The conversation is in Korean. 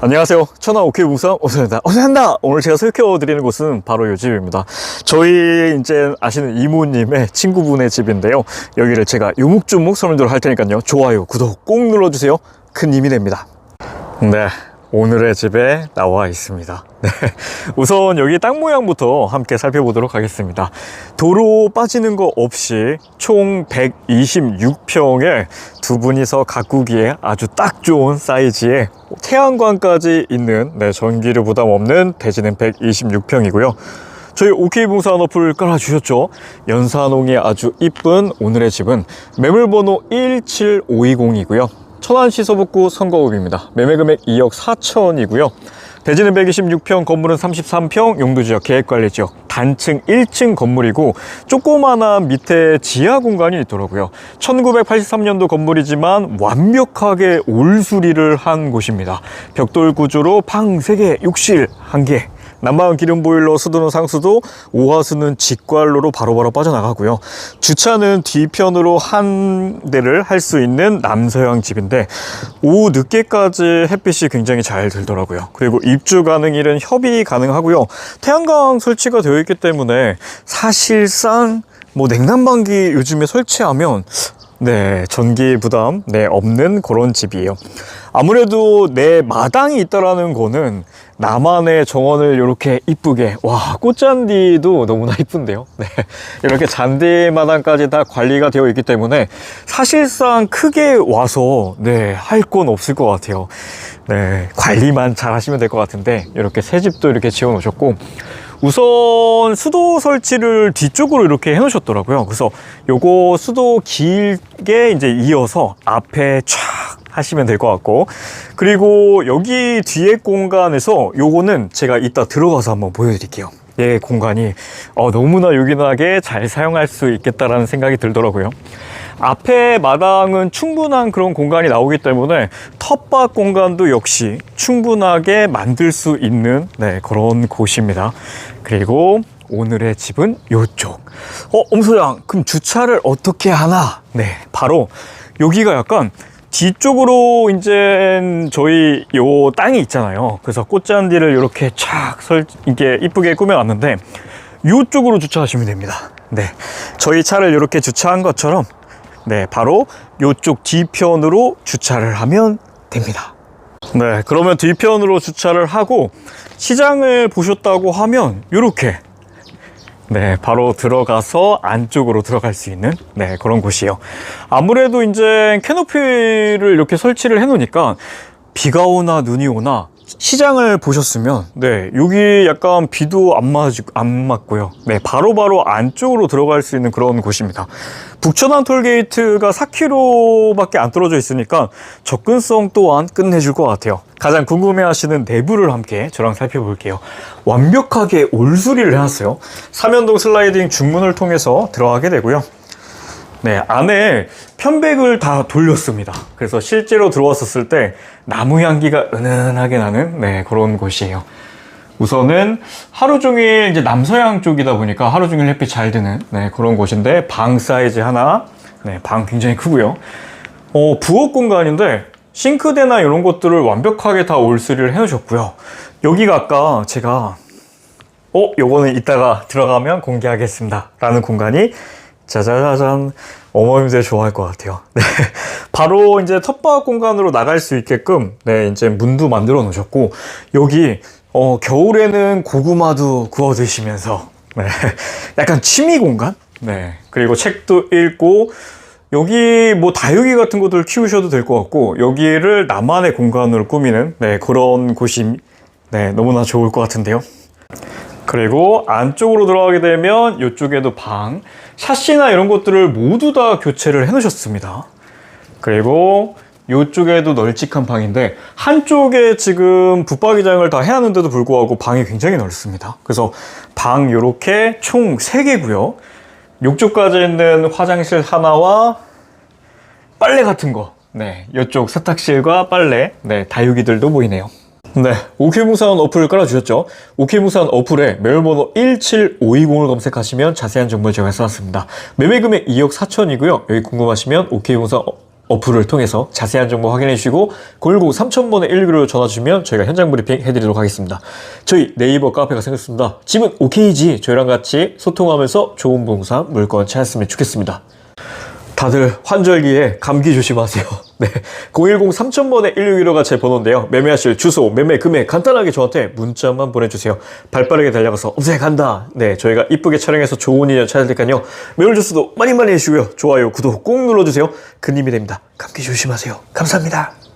안녕하세요. 천하 오케이 부산 오선입니다. 오선한다! 오늘 제가 설켜드리는 곳은 바로 이 집입니다. 저희 이제 아시는 이모님의 친구분의 집인데요. 여기를 제가 요목조목 설명도록 할 테니까요. 좋아요, 구독 꼭 눌러주세요. 큰 힘이 됩니다. 네. 오늘의 집에 나와 있습니다. 네. 우선 여기 땅 모양부터 함께 살펴보도록 하겠습니다. 도로 빠지는 거 없이 총 126평에 두 분이서 가꾸기에 아주 딱 좋은 사이즈의 태양광까지 있는 네, 전기료 부담 없는 대지는 126평이고요. 저희 OK 부산 어플 깔아주셨죠? 연산홍이 아주 이쁜 오늘의 집은 매물번호 17520이고요. 천안시 서북구 선거읍입니다. 매매금액 2억 4천이고요. 대지는 126평, 건물은 33평, 용도지역, 계획관리지역, 단층 1층 건물이고 조그마한 밑에 지하 공간이 있더라고요. 1983년도 건물이지만 완벽하게 올수리를 한 곳입니다. 벽돌 구조로 방 3개, 욕실 1개, 난방 기름 보일러 수도는 상수도 오화수는 직관로로 바로바로 빠져나가고요. 주차는 뒤편으로 한 대를 할 수 있는 남서양 집인데 오후 늦게까지 햇빛이 굉장히 잘 들더라고요. 그리고 입주 가능일은 협의 가능하고요. 태양광 설치가 되어 있기 때문에 사실상 뭐 냉난방기 요즘에 설치하면 네, 전기 부담 네, 없는 그런 집이에요. 아무래도 내 마당이 있다라는 거는 나만의 정원을 이렇게 이쁘게 와 꽃잔디도 너무나 이쁜데요. 네, 이렇게 잔디 마당까지 다 관리가 되어 있기 때문에 사실상 크게 와서 네, 할 건 없을 것 같아요. 네, 관리만 잘 하시면 될 것 같은데 이렇게 새 집도 이렇게 지어 놓으셨고 우선 수도 설치를 뒤쪽으로 이렇게 해 놓으셨더라고요. 그래서 요거 수도 길게 이제 이어서 앞에 촥 하시면 될 것 같고 그리고 여기 뒤에 공간에서 요거는 제가 이따 들어가서 한번 보여드릴게요. 예, 공간이 어, 너무나 요긴하게 잘 사용할 수 있겠다라는 생각이 들더라고요. 앞에 마당은 충분한 그런 공간이 나오기 때문에 텃밭 공간도 역시 충분하게 만들 수 있는 네, 그런 곳입니다. 그리고 오늘의 집은 요쪽. 어, 엄소장, 그럼 주차를 어떻게 하나? 네, 바로 여기가 약간 뒤쪽으로 이제 저희 요 땅이 있잖아요. 그래서 꽃잔디를 이렇게 촥 설, 이게 이쁘게 꾸며놨는데 이쪽으로 주차하시면 됩니다. 네. 저희 차를 이렇게 주차한 것처럼 네, 바로 이쪽 뒤편으로 주차를 하면 됩니다. 네, 그러면 뒤편으로 주차를 하고 시장을 보셨다고 하면 이렇게 네, 바로 들어가서 안쪽으로 들어갈 수 있는 네, 그런 곳이에요. 아무래도 이제 캐노피를 이렇게 설치를 해 놓으니까 비가 오나 눈이 오나 시장을 보셨으면 네 여기 약간 비도 안 맞, 안 맞고요. 네 바로 바로 안쪽으로 들어갈 수 있는 그런 곳입니다. 북천안 톨게이트가 4km밖에 안 떨어져 있으니까 접근성 또한 끝내줄 것 같아요. 가장 궁금해하시는 내부를 함께 저랑 살펴볼게요. 완벽하게 올수리를 해놨어요. 삼연동 슬라이딩 중문을 통해서 들어가게 되고요 네, 안에 편백을 다 돌렸습니다. 그래서 실제로 들어왔었을 때 나무 향기가 은은하게 나는 네, 그런 곳이에요. 우선은 하루 종일 이제 남서양 쪽이다 보니까 하루 종일 햇빛 잘 드는 네, 그런 곳인데 방 사이즈 하나, 네, 방 굉장히 크고요. 어, 부엌 공간인데 싱크대나 이런 것들을 완벽하게 다 올수리를 해놓으셨고요. 여기가 아까 제가 어, 요거는 이따가 들어가면 공개하겠습니다. 라는 공간이 짜자자잔 어머님들 좋아할 것 같아요. 네. 바로 이제 텃밭 공간으로 나갈 수 있게끔 네, 이제 문도 만들어 놓으셨고 여기 어, 겨울에는 고구마도 구워 드시면서 네. 약간 취미 공간? 네. 그리고 책도 읽고 여기 뭐 다육이 같은 것들 키우셔도 될 것 같고 여기를 나만의 공간으로 꾸미는 네, 그런 곳이 네, 너무나 좋을 것 같은데요. 그리고 안쪽으로 들어가게 되면 이쪽에도 방, 샤시나 이런 것들을 모두 다 교체를 해 놓으셨습니다. 그리고 이쪽에도 널찍한 방인데 한쪽에 지금 붙박이장을 다 해놨는데도 불구하고 방이 굉장히 넓습니다. 그래서 방 이렇게 총 3개고요. 욕조까지 있는 화장실 하나와 빨래 같은 거. 네, 이쪽 세탁실과 빨래, 네, 다육이들도 보이네요. 네, 오케무산 어플을 깔아주셨죠? 오케무산 어플에 매물번호 17520을 검색하시면 자세한 정보를 제가 써놨습니다. 매매 금액 2억 4천이고요. 여기 궁금하시면 어, 어플을 통해서 자세한 정보 확인해 주시고 010 3000번에 119로 전화 주시면 저희가 현장 브리핑 해드리도록 하겠습니다. 저희 네이버 카페가 생겼습니다. 집은 오케이지 저희랑 같이 소통하면서 좋은 부동산 물건 찾았으면 좋겠습니다. 다들 환절기에 감기 조심하세요. 네. 010 3000번에 161호가 제 번호인데요. 매매하실 주소, 매매 금액 간단하게 저한테 문자만 보내주세요. 발빠르게 달려가서 엄세 간다. 네. 저희가 이쁘게 촬영해서 좋은 인연 찾을 테니까요. 매월 주스도 많이 많이 해주시고요. 좋아요, 구독 꼭 눌러주세요. 큰 힘이 됩니다. 감기 조심하세요. 감사합니다.